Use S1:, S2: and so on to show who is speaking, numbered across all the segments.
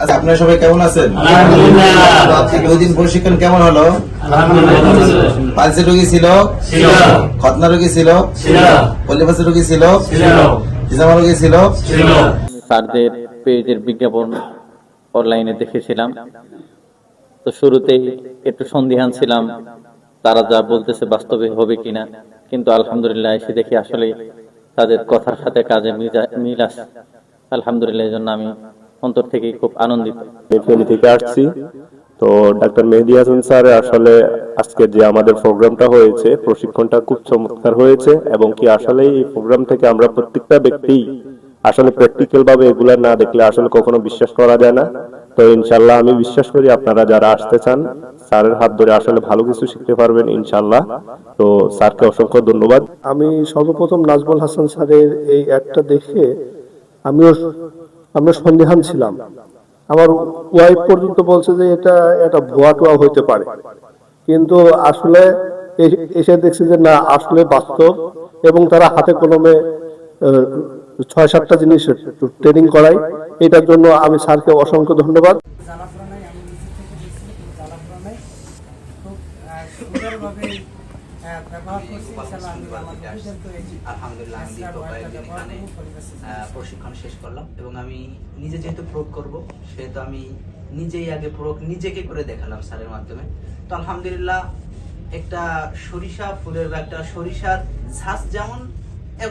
S1: আচ্ছা আপনারা সবাই কেমন আছেন?
S2: আলহামদুলিল্লাহ।
S1: দুই দিন প্রশিক্ষণ কেমন হলো?
S2: আলহামদুলিল্লাহ
S1: পালসি রোগী ছিল?
S2: ছিল।
S1: খতনা রোগী ছিল?
S2: ছিল।
S1: রোগী ছিল?
S2: ছিল।
S1: রোগী ছিল?
S2: ছিল।
S3: স্যারদের পেজের বিজ্ঞাপন অনলাইনে দেখেছিলাম। তো শুরুতেই একটু সন্দিহান ছিলাম। তারা যা বলতেছে বাস্তবে হবে কিনা। কিন্তু আলহামদুলিল্লাহ এসে দেখি আসলে তাদের কথার সাথে কাজে মিল আছে। আলহামদুলিল্লাহ এই জন্য আমি অন্তর থেকে খুব আনন্দিত।
S4: থেকে আসছি। তো ডাক্তার মেহেদি হাসান স্যার আসলে আজকে যে আমাদের প্রোগ্রামটা হয়েছে প্রশিক্ষণটা খুব চমৎকার হয়েছে এবং কি আসলে এই প্রোগ্রাম থেকে আমরা প্রত্যেকটা ব্যক্তি আসলে প্র্যাকটিক্যাল ভাবে এগুলা না দেখলে আসলে কখনো বিশ্বাস করা যায় না। তো ইনশাল্লাহ আমি বিশ্বাস করি আপনারা যারা আসতে চান স্যারের হাত ধরে আসলে ভালো কিছু শিখতে পারবেন ইনশাল্লাহ তো স্যারকে অসংখ্য ধন্যবাদ।
S5: আমি সর্বপ্রথম নাজমুল হাসান স্যারের এই অ্যাডটা দেখে আমিও আমিও সন্দেহান ছিলাম। আমার ওয়াইফ পর্যন্ত বলছে যে এটা এটা ভুয়া টুয়া হইতে পারে। কিন্তু আসলে এসে দেখছি যে না, আসলে বাস্তব এবং তারা হাতে কলমে ছয় সাতটা জিনিস ট্রেনিং করায়। এটার জন্য আমি স্যারকে অসংখ্য ধন্যবাদ।
S6: আমি সুন্দরভাবে
S7: আলহামদুলিল্লাহ আমি কয়েকদিন এখানে আহ, প্রশিক্ষণ শেষ করলাম এবং আমি নিজে যেহেতু প্রয়োগ করব সেহেতু আমি নিজেই আগে প্রয়োগ নিজেকে করে দেখালাম স্যারের মাধ্যমে। তো আলহামদুলিল্লাহ একটা সরিষা ফুলের একটা সরিষার ঝাঁস যেমন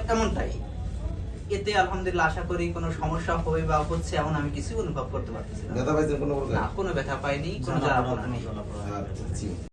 S7: তেমনটাই এতে আলহামদুলিল্লাহ আশা করি কোনো সমস্যা হবে বা হচ্ছে এমন আমি কিছু অনুভব করতে পারতেছি না।
S1: কোনো
S7: ব্যথা পাইনি কোনো জ্বালা নেই।